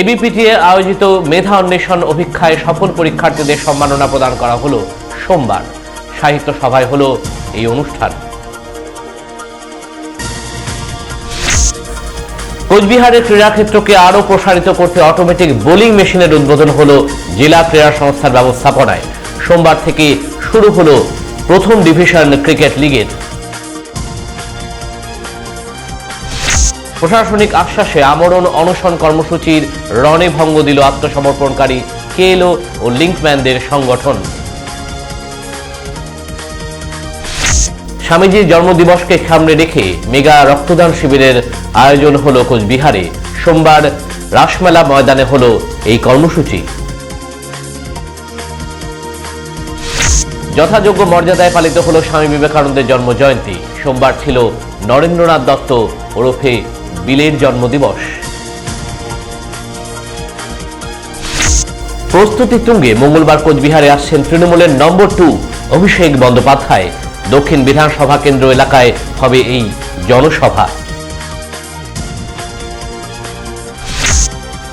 এবিপিটিএ আয়োজিত মেধা অন্বেষণ অভিক্ষায় সফল পরীক্ষার্থীদের সম্মাননা প্রদান করা হলো সোমবার। সাহিত্য সভায় হলো এই অনুষ্ঠান। কোচবিহারের ক্রীড়াক্ষেত্রকে আরও প্রসারিত করতে অটোমেটিক বোলিং মেশিনের উদ্বোধন হলো জেলা ক্রীড়া সংস্থার ব্যবস্থাপনায়। সোমবার থেকে শুরু হলো প্রথম ডিভিশন ক্রিকেট লিগের প্রশাসনিক আশ্বাসে আমরণ অনশন কর্মসূচির রণে ভঙ্গ দিল আত্মসমর্পণকারী কেএলও ও লিঙ্কম্যানদের সংগঠন। স্বামীজির জন্মদিবসকে সামনে রেখে মেগা রক্তদান শিবিরের আয়োজন হলো কোচবিহারে। সোমবার রাসমেলা ময়দানে হলো এই কর্মসূচি। যথাযোগ্য মর্যাদায় পালিত হলো স্বামী বিবেকানন্দের জন্ম জয়ন্তী সোমবার ছিল নরেন্দ্রনাথ দত্ত ওরফে বিলের জন্মদিবস। প্রস্তুতি তুঙ্গে মঙ্গলবার কোচবিহারে আসছেন তৃণমূলের নম্বর টু অভিষেক বন্দ্যোপাধ্যায়। দক্ষিণ বিধানসভা কেন্দ্র এলাকায় হবে এই জনসভা।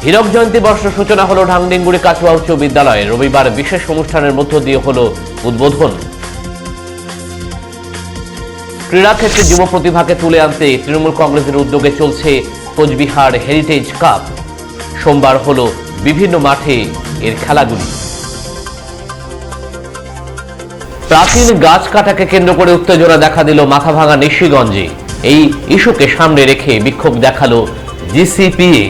হীরক জয়ন্তী বর্ষ সূচনা হলো ঢাংডিঙ্গুড়ি কাছুয়া উচ্চ বিদ্যালয়ে। রবিবার বিশেষ অনুষ্ঠানের মধ্য দিয়ে হলো উদ্বোধন। ক্রীড়াক্ষেত্রে যুব প্রতিভাকে তুলে আনতে তৃণমূল কংগ্রেসের উদ্যোগে চলছে কোচবিহার হেরিটেজ কাপ। সোমবার হলো বিভিন্ন মাঠে এর খেলাগুলি। প্রাচীন গাছ কাটাকে কেন্দ্র করে উত্তেজনা দেখা দিল মাথাভাঙা নিশিগঞ্জে। এই ইস্যুকে সামনে রেখে বিক্ষোভ দেখাল জিসিপিএ।